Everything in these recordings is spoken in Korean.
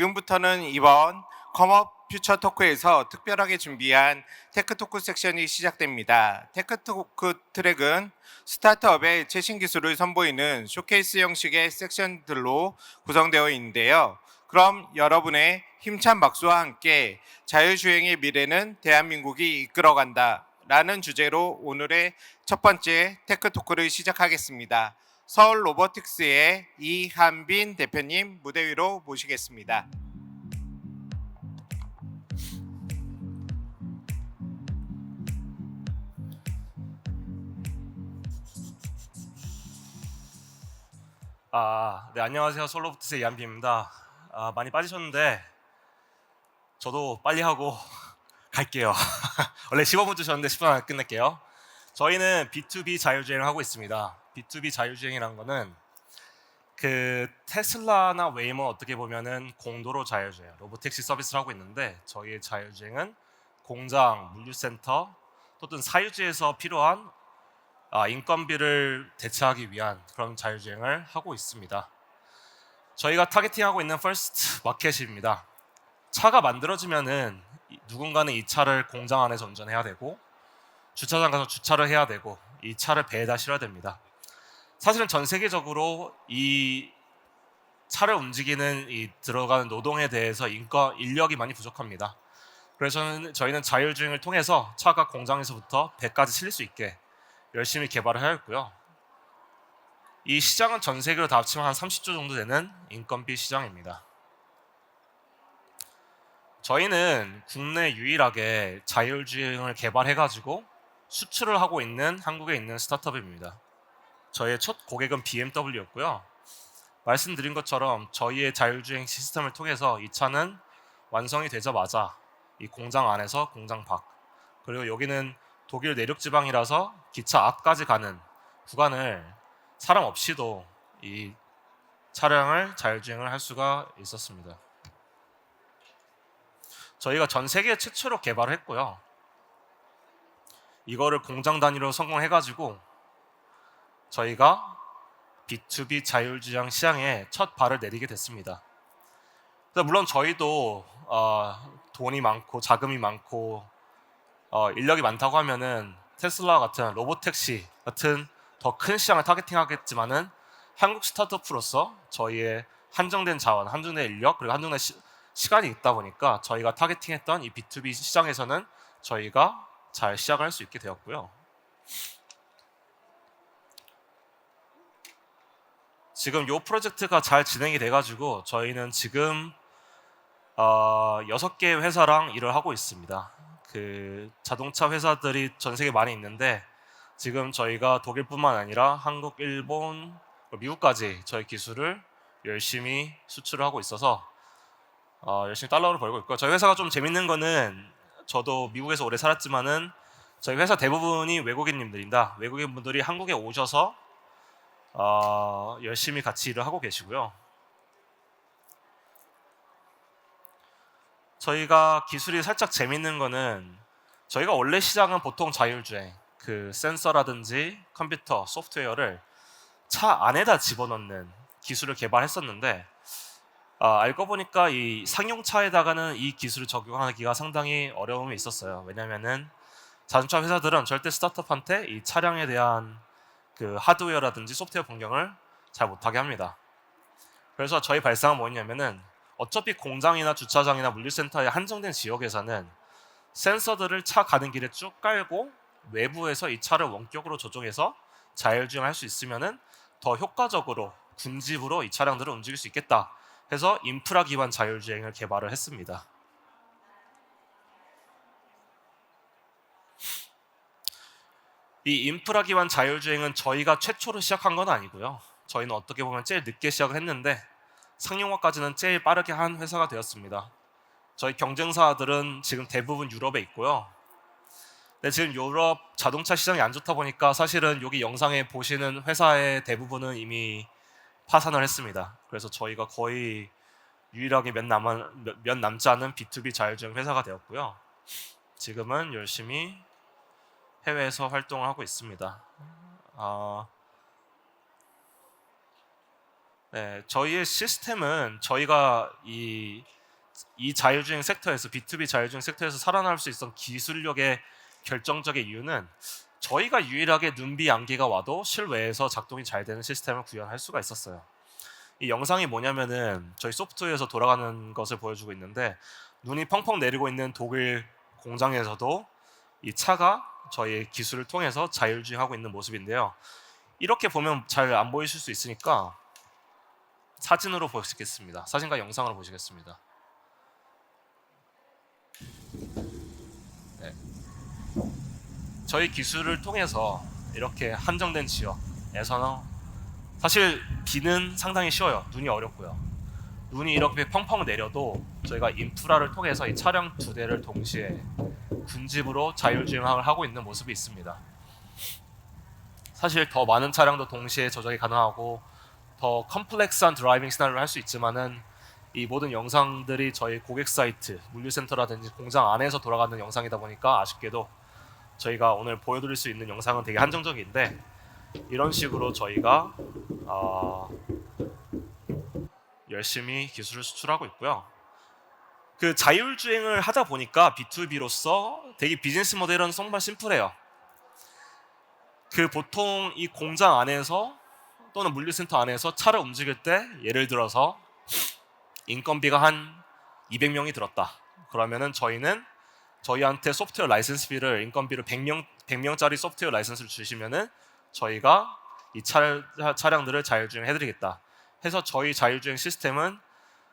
지금부터는 이번 컴업 퓨처 토크에서 특별하게 준비한 테크 토크 섹션이 시작됩니다. 테크 토크 트랙은 스타트업의 최신 기술을 선보이는 쇼케이스 형식의 섹션들로 구성되어 있는데요. 그럼 여러분의 힘찬 박수와 함께 자율주행의 미래는 대한민국이 이끌어간다. 라는 주제로 오늘의 첫 번째 테크 토크를 시작하겠습니다. 서울 로보틱스의 이한빈 대표님 무대 위로 모시겠습니다. 아, 네 안녕하세요. 솔로부트스의 이한빈입니다. 아, 많이 빠지셨는데 저도 빨리 하고 갈게요. 원래 15분 주셨는데 10분 안에 끝낼게요. 저희는 B2B 자율주행을 하고 있습니다. B2B 자율주행이라는 거는 그 테슬라나 웨이모 어떻게 보면은 공도로 자율주행, 로보택시 서비스를 하고 있는데 저희의 자율주행은 공장, 물류센터 또는 사유지에서 필요한 아, 인건비를 대체하기 위한 그런 자율주행을 하고 있습니다. 저희가 타겟팅하고 있는 퍼스트 마켓입니다. 차가 만들어지면은 이- 누군가는 이 차를 공장 안에서 운전해야 되고 주차장 가서 주차를 해야 되고 이 차를 배에다 실어야 됩니다. 사실은 전 세계적으로 이 차를 움직이는 이 들어가는 노동에 대해서 인건 인력이 많이 부족합니다. 그래서 저희는 자율주행을 통해서 차가 공장에서부터 배까지 실릴 수 있게 열심히 개발을 하였고요. 이 시장은 전 세계로 다 합치면 한 30조 정도 되는 인건비 시장입니다. 저희는 국내 유일하게 자율주행을 개발해가지고 수출을 하고 있는 한국에 있는 스타트업입니다. 저희의 첫 고객은 BMW였고요. 말씀드린 것처럼 저희의 자율주행 시스템을 통해서 이 차는 완성이 되자마자 이 공장 안에서 공장 밖 그리고 여기는 독일 내륙 지방이라서 기차 앞까지 가는 구간을 사람 없이도 이 차량을 자율주행을 할 수가 있었습니다. 저희가 전 세계 최초로 개발을 했고요. 이거를 공장 단위로 성공해가지고 저희가 B2B 자율주행 시장에 첫 발을 내디게 됐습니다. 물론 저희도 어, 돈이 많고 자금이 많고 어, 인력이 많다고 하면은 테슬라 같은 로보택시 같은 더 큰 시장을 타겟팅하겠지만은 한국 스타트업으로서 저희의 한정된 자원, 한정된 인력 그리고 한정된 시, 시간이 있다 보니까 저희가 타겟팅했던 이 B2B 시장에서는 저희가 잘 시작을 할수 있게 되었고요. 지금 이 프로젝트가 잘 진행이 돼가지고 저희는 지금 어, 6개의 회사랑 일을 하고 있습니다. 그 자동차 회사들이 전 세계 많이 있는데 지금 저희가 독일뿐만 아니라 한국, 일본, 미국까지 저희 기술을 열심히 수출을 하고 있어서 어, 열심히 달러를 벌고 있고 저희 회사가 좀 재밌는 거는 저도 미국에서 오래 살았지만은 저희 회사 대부분이 외국인님들입니다. 외국인 분들이 한국에 오셔서 어, 열심히 같이 일을 하고 계시고요. 저희가 기술이 살짝 재밌는 거는 저희가 원래 시장은 보통 자율주행, 그 센서라든지 컴퓨터, 소프트웨어를 차 안에다 집어넣는 기술을 개발했었는데 아, 알고 보니까 이 상용차에다가는 이 기술을 적용하기가 상당히 어려움이 있었어요. 왜냐하면은 자동차 회사들은 절대 스타트업한테 이 차량에 대한 그 하드웨어라든지 소프트웨어 변경을 잘 못하게 합니다. 그래서 저희 발상은 뭐였냐면은 어차피 공장이나 주차장이나 물류센터의 한정된 지역에서는 센서들을 차 가는 길에 쭉 깔고 외부에서 이 차를 원격으로 조종해서 자율주행할 수 있으면은 더 효과적으로 군집으로 이 차량들을 움직일 수 있겠다 해서 인프라 기반 자율주행을 개발을 했습니다. 이 인프라 기반 자율주행은 저희가 최초로 시작한 건 아니고요. 저희는 어떻게 보면 제일 늦게 시작을 했는데 상용화까지는 제일 빠르게 한 회사가 되었습니다. 저희 경쟁사들은 지금 대부분 유럽에 있고요. 근데 지금 유럽 자동차 시장이 안 좋다 보니까 사실은 여기 영상에 보시는 회사의 대부분은 이미 파산을 했습니다. 그래서 저희가 거의 유일하게 몇, 몇, 몇 남지 않은 B2B 자율주행 회사가 되었고요. 지금은 열심히 해외에서 활동을 하고 있습니다. 아, 네, 저희의 시스템은 저희가 이, 이 자율주행 섹터에서 B2B 자율주행 섹터에서 살아남을 수 있었던 기술력의 결정적인 이유는 저희가 유일하게 눈비 안개가 와도 실외에서 작동이 잘 되는 시스템을 구현할 수가 있었어요. 이 영상이 뭐냐면은 저희 소프트웨어에서 돌아가는 것을 보여주고 있는데 눈이 펑펑 내리고 있는 독일 공장에서도 이 차가 저희 기술을 통해서 자율주행하고 있는 모습인데요. 이렇게 보면 잘 안 보이실 수 있으니까 사진으로 보시겠습니다. 사진과 영상으로 보시겠습니다. 네. 저희 기술을 통해서 이렇게 한정된 지역에서는 사실 비는 상당히 쉬워요. 눈이 어렵고요. 눈이 이렇게 펑펑 내려도 저희가 인프라를 통해서 이 차량 두 대를 동시에 군집으로 자율주행을 하고 있는 모습이 있습니다. 사실 더 많은 차량도 동시에 조작이 가능하고 더 컴플렉스한 드라이빙 시나리오를 할 수 있지만은 이 모든 영상들이 저희 고객 사이트, 물류센터라든지 공장 안에서 돌아가는 영상이다 보니까 아쉽게도 저희가 오늘 보여드릴 수 있는 영상은 되게 한정적인데 이런 식으로 저희가 어, 열심히 기술을 수출하고 있고요. 그 자율주행을 하다 보니까 B2B로서 되게 비즈니스 모델은 정말 심플해요. 그 보통 이 공장 안에서 또는 물류센터 안에서 차를 움직일 때 예를 들어서 인건비가 한 200명이 들었다. 그러면은 저희는 저희한테 소프트웨어 라이센스비를 인건비를 100명 100명짜리 소프트웨어 라이센스를 주시면은 저희가 이 차, 차량들을 자율주행 해드리겠다. 해서 저희 자율주행 시스템은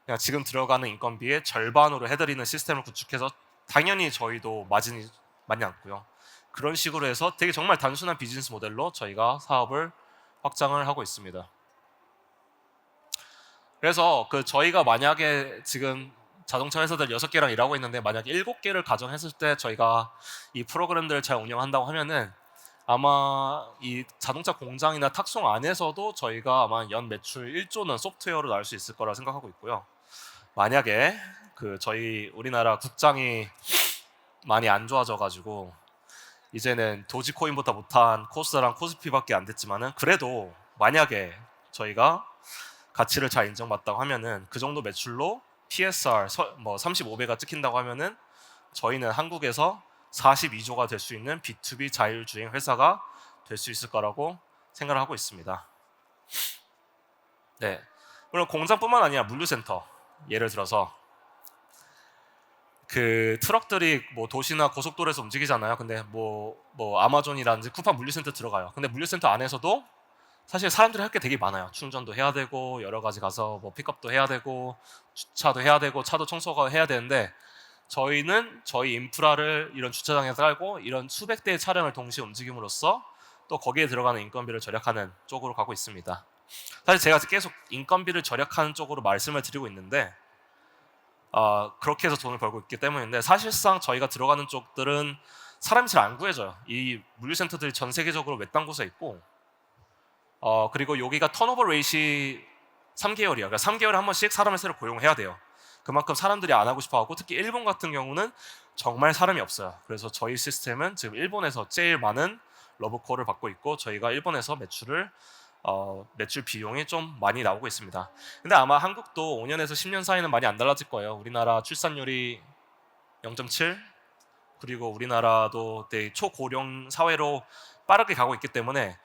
그냥 지금 들어가는 인건비의 절반으로 해드리는 시스템을 구축해서 당연히 저희도 마진이 많이 않고요. 그런 식으로 해서 되게 정말 단순한 비즈니스 모델로 저희가 사업을 확장을 하고 있습니다. 그래서 그 저희가 만약에 지금 자동차 회사들 6개랑 일하고 있는데 만약에 7개를 가정했을 때 저희가 이 프로그램들을 잘 운영한다고 하면은 아마 이 자동차 공장이나 탁송 안에서도 저희가 아마 연 매출 1조는 소프트웨어로 나올 수 있을 거라 생각하고 있고요. 만약에 그 저희 우리나라 국장이 많이 안 좋아져 가지고 이제는 도지코인보다 못한 코스랑 코스피밖에 안 됐지만은 그래도 만약에 저희가 가치를 잘 인정받다고 하면은 그 정도 매출로 PSR 서- 뭐 35배가 찍힌다고 하면은 저희는 한국에서 42조가 될 수 있는 B2B 자율주행 회사가 될 수 있을 거라고 생각을 하고 있습니다. 네. 물론 공장뿐만 아니라 물류센터 예를 들어서 그 트럭들이 뭐 도시나 고속도로에서 움직이잖아요. 근데 뭐뭐 아마존이라든지 쿠팡 물류센터 들어가요. 근데 물류센터 안에서도 사실 사람들이 할 게 되게 많아요. 충전도 해야 되고 여러 가지 가서 뭐 픽업도 해야 되고 주차도 해야 되고 차도 청소가 해야 되는데 저희는 저희 인프라를 이런 주차장에 깔고 이런 수백 대의 차량을 동시에 움직임으로써 또 거기에 들어가는 인건비를 절약하는 쪽으로 가고 있습니다. 사실 제가 계속 인건비를 절약하는 쪽으로 말씀을 드리고 있는데 어, 그렇게 해서 돈을 벌고 있기 때문인데 사실상 저희가 들어가는 쪽들은 사람이 잘 안 구해져요. 이 물류센터들이 전 세계적으로 외딴 곳에 있고 어, 그리고 여기가 턴오버 레이시 3개월이야. 그러니까 3개월에 한 번씩 사람을 새로 고용해야 돼요. 그만큼 사람들이 안 하고 싶어 하고 특히 일본 같은 경우는 정말 사람이 없어요. 그래서 저희 시스템은 지금 일본에서 제일 많은 러브콜을 받고 있고 저희가 일본에서 매출을 어, 매출 비용이 좀 많이 나오고 있습니다. 근데 아마 한국도 5년에서 10년 사이는 많이 안 달라질 거예요. 우리나라 출산율이 0.7 그리고 우리나라도 되게 초고령 사회로 빠르게 가고 있기 때문에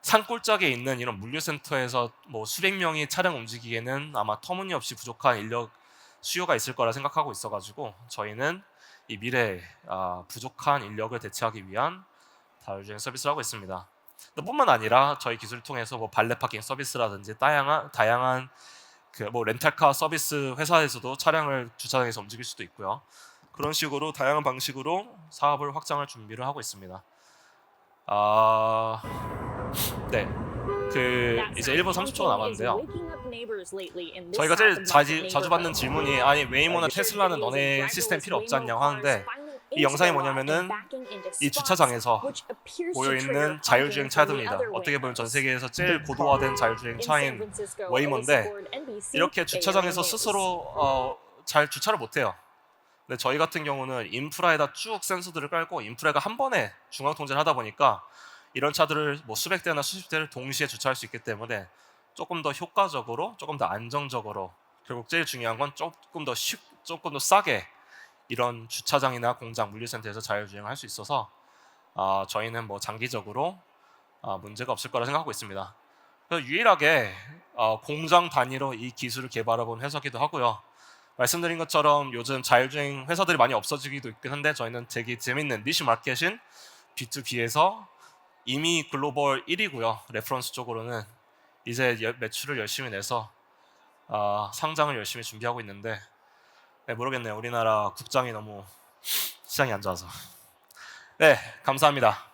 산골짜기에 있는 이런 물류센터에서 뭐 수백 명이 차량 움직이기에는 아마 터무니없이 부족한 인력 수요가 있을 거라 생각하고 있어가지고 저희는 이 미래 아, 부족한 인력을 대체하기 위한 자율주행 서비스를 하고 있습니다. 또 뿐만 아니라 저희 기술을 통해서 뭐 발레 파킹 서비스라든지 다양한 다양한 그 뭐 렌탈카 서비스 회사에서도 차량을 주차장에서 움직일 수도 있고요. 그런 식으로 다양한 방식으로 사업을 확장할 준비를 하고 있습니다. 아, 네. 그 이제 1분 30초가 남았는데요. 저희가 제일 자주, 자주 받는 질문이 아니 웨이모나 테슬라는 너네 시스템 필요 없지 않냐고 하는데 이 영상이 뭐냐면은 이 주차장에서 모여 있는 자율주행 차들입니다. 어떻게 보면 전 세계에서 제일 고도화된 자율주행 차인 웨이모인데 이렇게 주차장에서 스스로 어, 잘 주차를 못해요. 근데 저희 같은 경우는 인프라에다 쭉 센서들을 깔고 인프라가 한 번에 중앙 통제를 하다 보니까 이런 차들을 뭐 수백 대나 수십 대를 동시에 주차할 수 있기 때문에 조금 더 효과적으로, 조금 더 안정적으로 결국 제일 중요한 건 조금 더 쉽, 조금 더 싸게 이런 주차장이나 공장 물류센터에서 자율주행할 수 있어서 아, 저희는 뭐 장기적으로 아, 문제가 없을 거라 생각하고 있습니다. 그래서 유일하게 어, 공장 단위로 이 기술을 개발해본 회사기도 하고요. 말씀드린 것처럼 요즘 자율주행 회사들이 많이 없어지기도 있긴 한데 저희는 되게 재밌는 니시 마켓인 B2B에서 이미 글로벌 1위고요. 레퍼런스 쪽으로는 이제 여- 매출을 열심히 내서 아, 상장을 열심히 준비하고 있는데 네, 모르겠네요. 우리나라 국장이 너무 시장이 안 좋아서. 네, 감사합니다.